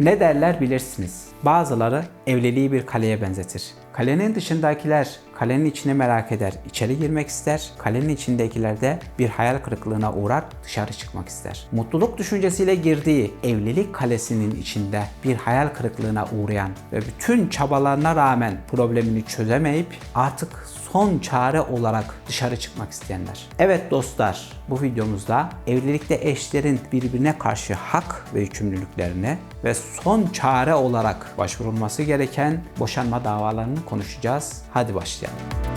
Ne derler bilirsiniz. Bazıları evliliği bir kaleye benzetir. Kalenin dışındakiler kalenin içine merak eder, içeri girmek ister. Kalenin içindekiler de bir hayal kırıklığına uğrar, dışarı çıkmak ister. Mutluluk düşüncesiyle girdiği evlilik kalesinin içinde bir hayal kırıklığına uğrayan ve bütün çabalarına rağmen problemini çözemeyip artık son çare olarak dışarı çıkmak isteyenler. Evet dostlar, bu videomuzda evlilikte eşlerin birbirine karşı hak ve yükümlülüklerini ve son çare olarak başvurulması gereken boşanma davalarını konuşacağız. Hadi başlayalım.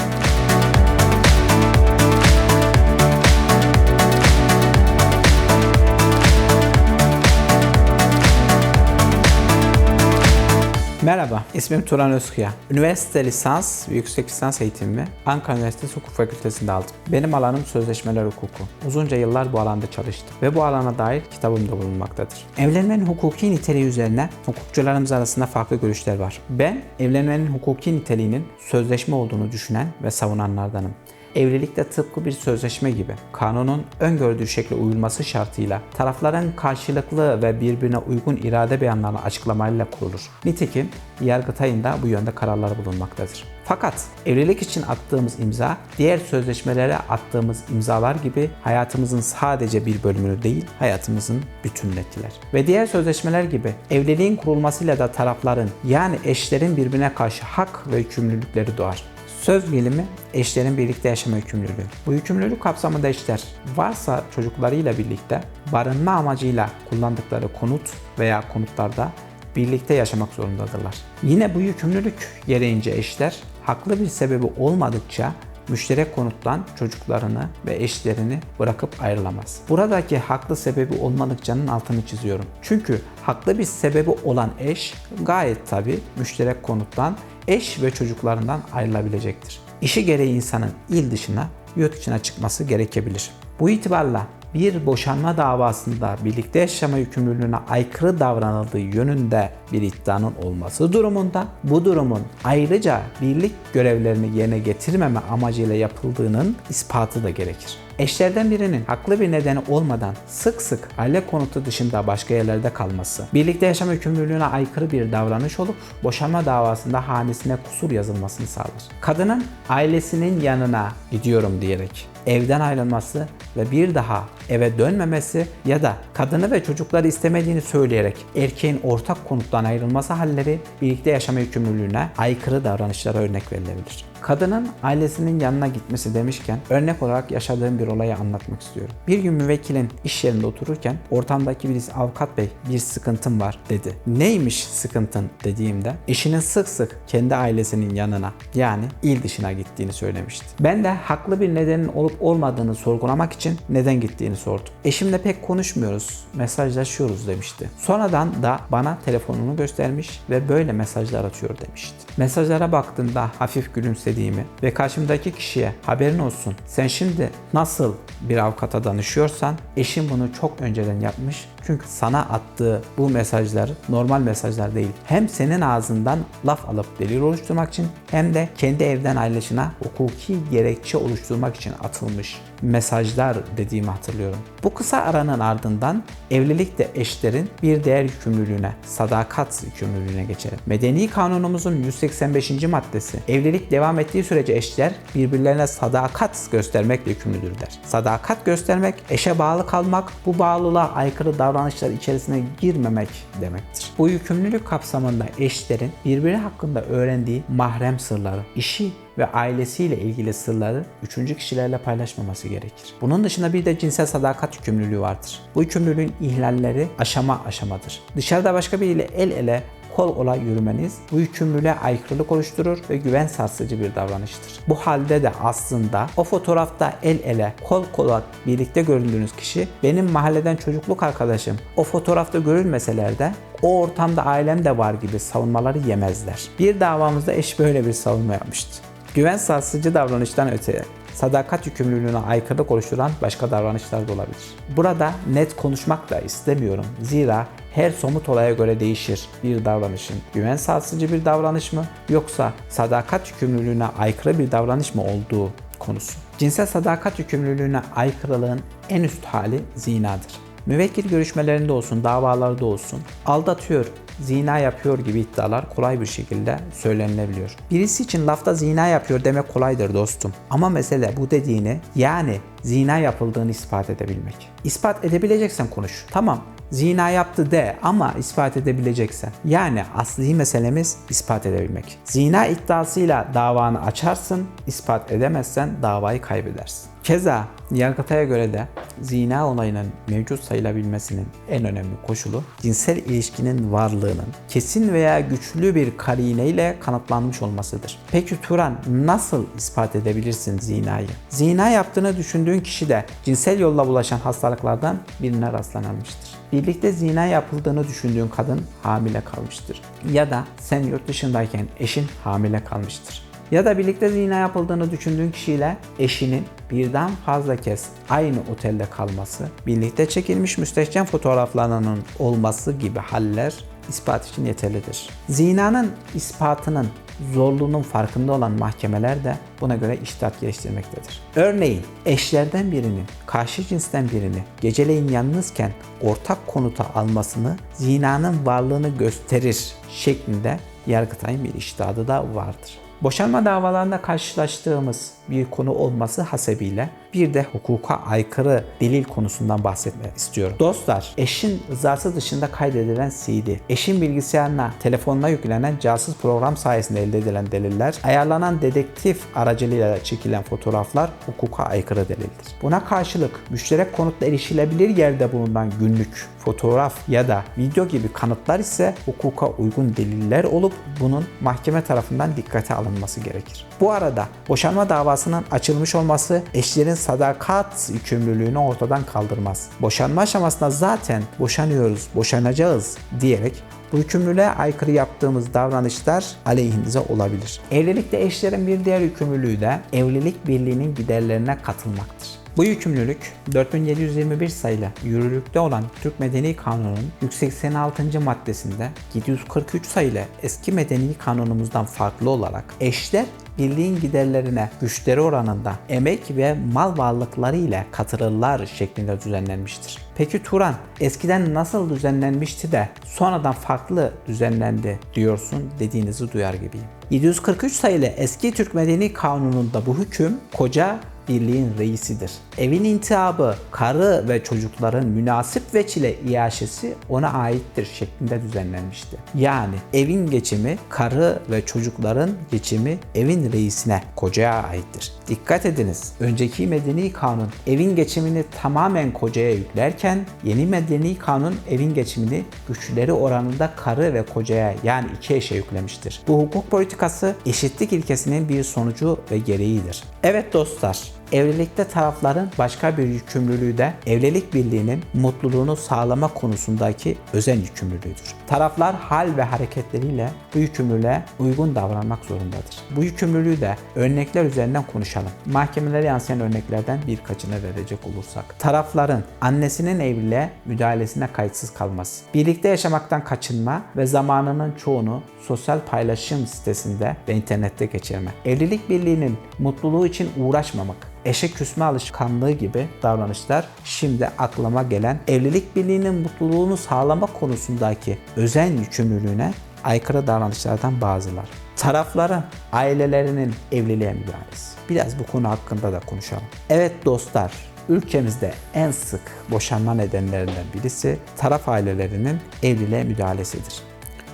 Merhaba, ismim Turan Özkaya. Üniversite lisans ve yüksek lisans eğitimimi Ankara Üniversitesi Hukuk Fakültesi'nde aldım. Benim alanım sözleşmeler hukuku. Uzunca yıllar bu alanda çalıştım ve bu alana dair kitabım da bulunmaktadır. Evlenmenin hukuki niteliği üzerine hukukçularımız arasında farklı görüşler var. Ben evlenmenin hukuki niteliğinin sözleşme olduğunu düşünen ve savunanlardanım evlilikte tıpkı bir sözleşme gibi kanunun öngördüğü şekle uyulması şartıyla tarafların karşılıklı ve birbirine uygun irade beyanlarını açıklamayla kurulur. Nitekim Yargıtay'ın da bu yönde kararları bulunmaktadır. Fakat evlilik için attığımız imza diğer sözleşmelere attığımız imzalar gibi hayatımızın sadece bir bölümünü değil hayatımızın bütününü etkiler. Ve diğer sözleşmeler gibi evliliğin kurulmasıyla da tarafların yani eşlerin birbirine karşı hak ve yükümlülükleri doğar. Söz gelimi eşlerin birlikte yaşama yükümlülüğü. Bu yükümlülük kapsamında eşler varsa çocuklarıyla birlikte barınma amacıyla kullandıkları konut veya konutlarda birlikte yaşamak zorundadırlar. Yine bu yükümlülük gereğince eşler haklı bir sebebi olmadıkça müşterek konuttan çocuklarını ve eşlerini bırakıp ayrılamaz. Buradaki haklı sebebi olmadıkçanın altını çiziyorum. Çünkü haklı bir sebebi olan eş gayet tabi müşterek konuttan eş ve çocuklarından ayrılabilecektir. İşi gereği insanın il dışına, yurt dışına çıkması gerekebilir. Bu itibarla bir boşanma davasında birlikte yaşama yükümlülüğüne aykırı davranıldığı yönünde bir iddianın olması durumunda bu durumun ayrıca birlik görevlerini yerine getirmeme amacıyla yapıldığının ispatı da gerekir. Eşlerden birinin haklı bir nedeni olmadan sık sık aile konutu dışında başka yerlerde kalması, birlikte yaşama yükümlülüğüne aykırı bir davranış olup boşanma davasında hanesine kusur yazılmasını sağlar. Kadının ailesinin yanına gidiyorum diyerek evden ayrılması ve bir daha eve dönmemesi ya da kadını ve çocukları istemediğini söyleyerek erkeğin ortak konuttan ayrılması halleri birlikte yaşama yükümlülüğüne aykırı davranışlara örnek verilebilir. Kadının ailesinin yanına gitmesi demişken örnek olarak yaşadığım bir olayı anlatmak istiyorum. Bir gün müvekkilin iş yerinde otururken ortamdaki birisi avukat bey bir sıkıntım var dedi. Neymiş sıkıntın dediğimde eşinin sık sık kendi ailesinin yanına yani il dışına gittiğini söylemişti. Ben de haklı bir nedenin olup olmadığını sorgulamak için neden gittiğini sordum. Eşimle pek konuşmuyoruz, mesajlaşıyoruz demişti. Sonradan da bana telefonunu göstermiş ve böyle mesajlar atıyor demişti. Mesajlara baktığımda hafif gülümsediğimi ve karşımdaki kişiye haberin olsun sen şimdi nasıl bir avukata danışıyorsan eşim bunu çok önceden yapmış. Çünkü sana attığı bu mesajlar normal mesajlar değil. Hem senin ağzından laf alıp delil oluşturmak için hem de kendi evden ayrılışına hukuki gerekçe oluşturmak için atılmış mesajlar dediğimi hatırlıyorum. Bu kısa aranın ardından evlilikte eşlerin bir değer yükümlülüğüne, sadakat yükümlülüğüne geçelim. Medeni kanunumuzun 185. maddesi evlilik devam ettiği sürece eşler birbirlerine sadakat göstermekle yükümlüdür der. Sadakat göstermek, eşe bağlı kalmak, bu bağlılığa aykırı davranışlar içerisine girmemek demektir. Bu yükümlülük kapsamında eşlerin birbiri hakkında öğrendiği mahrem sırları, işi ve ailesiyle ilgili sırları üçüncü kişilerle paylaşmaması gerekir. Bunun dışında bir de cinsel sadakat yükümlülüğü vardır. Bu yükümlülüğün ihlalleri aşama aşamadır. Dışarıda başka biriyle el ele kol ola yürümeniz bu yükümlülüğe aykırılık oluşturur ve güven sarsıcı bir davranıştır. Bu halde de aslında o fotoğrafta el ele, kol kola birlikte göründüğünüz kişi benim mahalleden çocukluk arkadaşım. O fotoğrafta görülmeseler de o ortamda ailem de var gibi savunmaları yemezler. Bir davamızda eş böyle bir savunma yapmıştı. Güven sarsıcı davranıştan öteye sadakat yükümlülüğüne aykırılık oluşturan başka davranışlar da olabilir. Burada net konuşmak da istemiyorum. Zira her somut olaya göre değişir bir davranışın güven sarsıcı bir davranış mı yoksa sadakat yükümlülüğüne aykırı bir davranış mı olduğu konusu. Cinsel sadakat yükümlülüğüne aykırılığın en üst hali zinadır. Müvekkil görüşmelerinde olsun, davalarda olsun aldatıyor, zina yapıyor gibi iddialar kolay bir şekilde söylenilebiliyor. Birisi için lafta zina yapıyor demek kolaydır dostum. Ama mesele bu dediğini yani zina yapıldığını ispat edebilmek. İspat edebileceksen konuş. Tamam zina yaptı de ama ispat edebileceksen. Yani asli meselemiz ispat edebilmek. Zina iddiasıyla davanı açarsın, ispat edemezsen davayı kaybedersin. Keza Yargıtay'a göre de zina olayının mevcut sayılabilmesinin en önemli koşulu cinsel ilişkinin varlığının kesin veya güçlü bir karine ile kanıtlanmış olmasıdır. Peki Turan nasıl ispat edebilirsin zinayı? Zina yaptığını düşündüğün kişi de cinsel yolla bulaşan hastalıklardan birine rastlanılmıştır. Birlikte zina yapıldığını düşündüğün kadın hamile kalmıştır. Ya da sen yurt dışındayken eşin hamile kalmıştır ya da birlikte zina yapıldığını düşündüğün kişiyle eşinin birden fazla kez aynı otelde kalması, birlikte çekilmiş müstehcen fotoğraflarının olması gibi haller ispat için yeterlidir. Zinanın ispatının zorluğunun farkında olan mahkemeler de buna göre iştahat geliştirmektedir. Örneğin eşlerden birinin karşı cinsten birini geceleyin yalnızken ortak konuta almasını zinanın varlığını gösterir şeklinde Yargıtay'ın bir iştahadı da vardır. Boşanma davalarında karşılaştığımız bir konu olması hasebiyle bir de hukuka aykırı delil konusundan bahsetmek istiyorum. Dostlar, eşin rızası dışında kaydedilen CD, eşin bilgisayarına, telefonuna yüklenen casus program sayesinde elde edilen deliller, ayarlanan dedektif aracılığıyla çekilen fotoğraflar hukuka aykırı delildir. Buna karşılık müşterek konutla erişilebilir yerde bulunan günlük fotoğraf ya da video gibi kanıtlar ise hukuka uygun deliller olup bunun mahkeme tarafından dikkate alınması gerekir. Bu arada boşanma davasının açılmış olması eşlerin sadakat yükümlülüğünü ortadan kaldırmaz. Boşanma aşamasında zaten boşanıyoruz, boşanacağız diyerek bu yükümlülüğe aykırı yaptığımız davranışlar aleyhinize olabilir. Evlilikte eşlerin bir diğer yükümlülüğü de evlilik birliğinin giderlerine katılmaktır. Bu yükümlülük 4721 sayılı yürürlükte olan Türk Medeni Kanunu'nun 186. maddesinde 743 sayılı eski Medeni Kanunumuzdan farklı olarak eşler birliğin giderlerine güçleri oranında emek ve mal varlıkları ile katılırlar şeklinde düzenlenmiştir. Peki Turan eskiden nasıl düzenlenmişti de sonradan farklı düzenlendi diyorsun dediğinizi duyar gibiyim. 743 sayılı eski Türk Medeni Kanunu'nda bu hüküm koca birliğin reisidir. Evin intihabı, karı ve çocukların münasip veçile iaşesi ona aittir şeklinde düzenlenmişti. Yani evin geçimi, karı ve çocukların geçimi evin reisine, kocaya aittir. Dikkat ediniz, önceki medeni kanun evin geçimini tamamen kocaya yüklerken yeni medeni kanun evin geçimini güçleri oranında karı ve kocaya yani iki eşe yüklemiştir. Bu hukuk politikası eşitlik ilkesinin bir sonucu ve gereğidir. Evet dostlar, Evlilikte tarafların başka bir yükümlülüğü de evlilik birliğinin mutluluğunu sağlama konusundaki özen yükümlülüğüdür. Taraflar hal ve hareketleriyle bu yükümlülüğe uygun davranmak zorundadır. Bu yükümlülüğü de örnekler üzerinden konuşalım. Mahkemelere yansıyan örneklerden birkaçını verecek olursak. Tarafların annesinin evliliğe müdahalesine kayıtsız kalması, birlikte yaşamaktan kaçınma ve zamanının çoğunu sosyal paylaşım sitesinde ve internette geçirme. Evlilik birliğinin mutluluğu için uğraşmamak, eşe küsme alışkanlığı gibi davranışlar şimdi aklıma gelen evlilik birliğinin mutluluğunu sağlama konusundaki özen yükümlülüğüne aykırı davranışlardan bazılar. Tarafların ailelerinin evliliğe müdahalesi. Biraz bu konu hakkında da konuşalım. Evet dostlar, ülkemizde en sık boşanma nedenlerinden birisi taraf ailelerinin evliliğe müdahalesidir.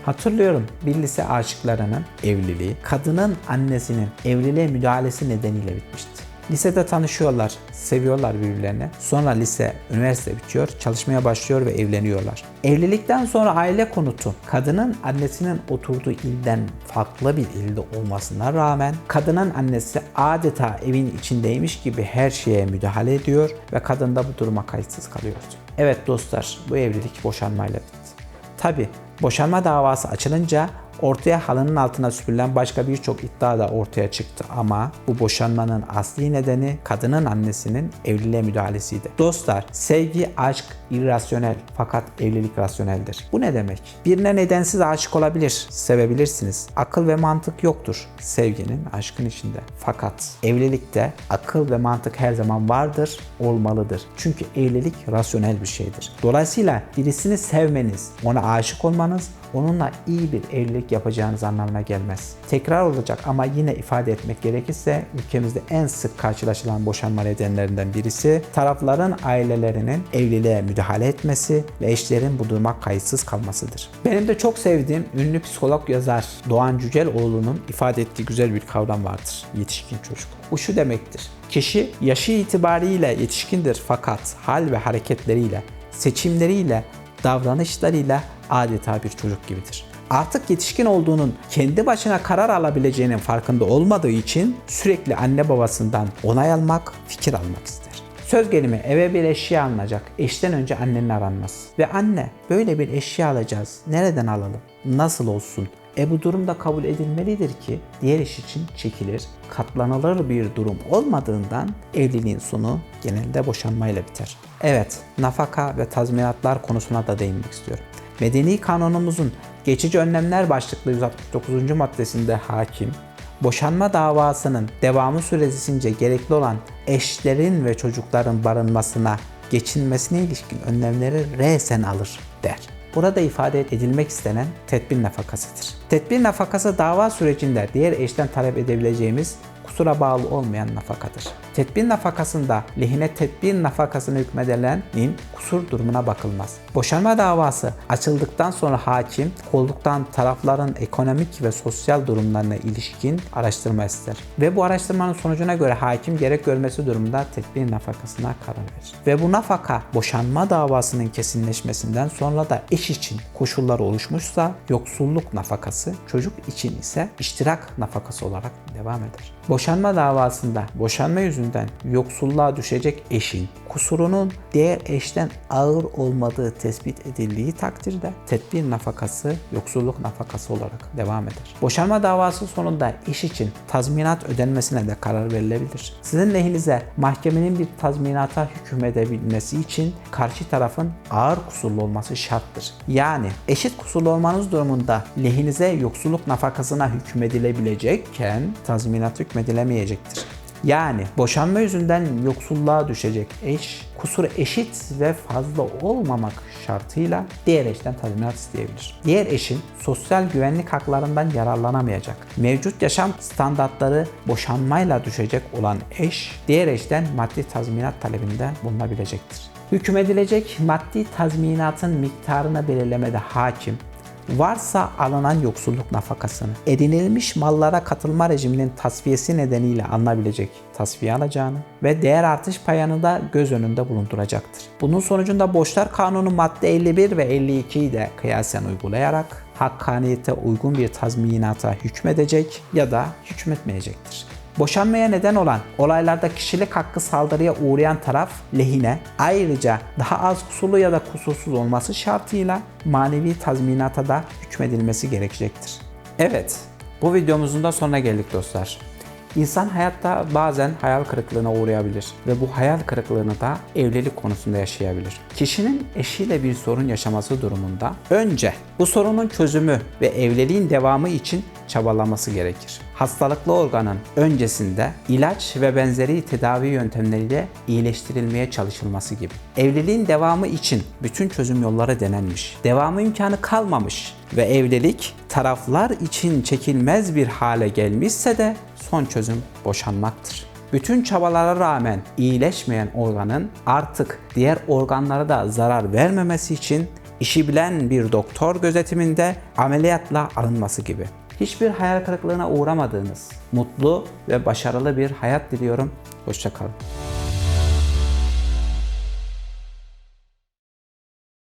Hatırlıyorum bir lise aşıklarının evliliği kadının annesinin evliliğe müdahalesi nedeniyle bitmişti. Lisede tanışıyorlar, seviyorlar birbirlerini. Sonra lise, üniversite bitiyor, çalışmaya başlıyor ve evleniyorlar. Evlilikten sonra aile konutu kadının annesinin oturduğu ilden farklı bir ilde olmasına rağmen kadının annesi adeta evin içindeymiş gibi her şeye müdahale ediyor ve kadın da bu duruma kayıtsız kalıyordu. Evet dostlar bu evlilik boşanmayla bitti. Tabi boşanma davası açılınca Ortaya halının altına süpürülen başka birçok iddia da ortaya çıktı ama bu boşanmanın asli nedeni kadının annesinin evliliğe müdahalesiydi. Dostlar, sevgi, aşk irrasyonel fakat evlilik rasyoneldir. Bu ne demek? Birine nedensiz aşık olabilir, sevebilirsiniz. Akıl ve mantık yoktur sevginin, aşkın içinde. Fakat evlilikte akıl ve mantık her zaman vardır, olmalıdır. Çünkü evlilik rasyonel bir şeydir. Dolayısıyla birisini sevmeniz, ona aşık olmanız onunla iyi bir evlilik yapacağınız anlamına gelmez. Tekrar olacak ama yine ifade etmek gerekirse ülkemizde en sık karşılaşılan boşanma nedenlerinden birisi tarafların ailelerinin evliliğe müdahale etmesi ve eşlerin bu duruma kayıtsız kalmasıdır. Benim de çok sevdiğim ünlü psikolog yazar Doğan Cüceloğlu'nun ifade ettiği güzel bir kavram vardır. Yetişkin çocuk. Bu şu demektir. Kişi yaşı itibariyle yetişkindir fakat hal ve hareketleriyle, seçimleriyle, davranışlarıyla adeta bir çocuk gibidir. Artık yetişkin olduğunun kendi başına karar alabileceğinin farkında olmadığı için sürekli anne babasından onay almak, fikir almak ister. Söz gelimi eve bir eşya alınacak. Eşten önce annenin aranmaz. Ve anne böyle bir eşya alacağız. Nereden alalım? Nasıl olsun? E bu durumda kabul edilmelidir ki diğer iş için çekilir, katlanılır bir durum olmadığından evliliğin sonu genelde boşanmayla biter. Evet, nafaka ve tazminatlar konusuna da değinmek istiyorum. Medeni kanunumuzun geçici önlemler başlıklı 169. maddesinde hakim, boşanma davasının devamı süresince gerekli olan eşlerin ve çocukların barınmasına, geçinmesine ilişkin önlemleri resen alır der. Burada ifade edilmek istenen tedbir nafakasıdır. Tedbir nafakası dava sürecinde diğer eşten talep edebileceğimiz kusura bağlı olmayan nafakadır. Tedbir nafakasında lehine tedbir nafakasını hükmedilenin kusur durumuna bakılmaz. Boşanma davası açıldıktan sonra hakim kolluktan tarafların ekonomik ve sosyal durumlarına ilişkin araştırma ister. Ve bu araştırmanın sonucuna göre hakim gerek görmesi durumunda tedbir nafakasına karar verir. Ve bu nafaka boşanma davasının kesinleşmesinden sonra da eş için koşullar oluşmuşsa yoksulluk nafakası, çocuk için ise iştirak nafakası olarak devam eder. Boşanma davasında boşanma yüzünden yoksulluğa düşecek eşin kusurunun diğer eşten ağır olmadığı tespit edildiği takdirde tedbir nafakası yoksulluk nafakası olarak devam eder. Boşanma davası sonunda iş için tazminat ödenmesine de karar verilebilir. Sizin lehinize mahkemenin bir tazminata hükmedebilmesi için karşı tarafın ağır kusurlu olması şarttır. Yani eşit kusurlu olmanız durumunda lehinize yoksulluk nafakasına hükmedilebilecekken tazminat hükmedilemeyecektir. Yani boşanma yüzünden yoksulluğa düşecek eş kusur eşit ve fazla olmamak şartıyla diğer eşten tazminat isteyebilir. Diğer eşin sosyal güvenlik haklarından yararlanamayacak. Mevcut yaşam standartları boşanmayla düşecek olan eş diğer eşten maddi tazminat talebinde bulunabilecektir. Hükmedilecek maddi tazminatın miktarını belirlemede hakim varsa alınan yoksulluk nafakasını edinilmiş mallara katılma rejiminin tasfiyesi nedeniyle alınabilecek tasfiye alacağını ve değer artış payını da göz önünde bulunduracaktır. Bunun sonucunda Borçlar Kanunu madde 51 ve 52'yi de kıyasen uygulayarak hakkaniyete uygun bir tazminata hükmedecek ya da hükmetmeyecektir. Boşanmaya neden olan olaylarda kişilik hakkı saldırıya uğrayan taraf lehine ayrıca daha az kusurlu ya da kusursuz olması şartıyla manevi tazminata da hükmedilmesi gerekecektir. Evet, bu videomuzun da sonuna geldik dostlar. İnsan hayatta bazen hayal kırıklığına uğrayabilir ve bu hayal kırıklığını da evlilik konusunda yaşayabilir. Kişinin eşiyle bir sorun yaşaması durumunda önce bu sorunun çözümü ve evliliğin devamı için çabalaması gerekir. Hastalıklı organın öncesinde ilaç ve benzeri tedavi yöntemleriyle iyileştirilmeye çalışılması gibi. Evliliğin devamı için bütün çözüm yolları denenmiş. Devamı imkanı kalmamış ve evlilik taraflar için çekilmez bir hale gelmişse de son çözüm boşanmaktır. Bütün çabalara rağmen iyileşmeyen organın artık diğer organlara da zarar vermemesi için işi bilen bir doktor gözetiminde ameliyatla alınması gibi. Hiçbir hayal kırıklığına uğramadığınız, mutlu ve başarılı bir hayat diliyorum. Hoşçakalın.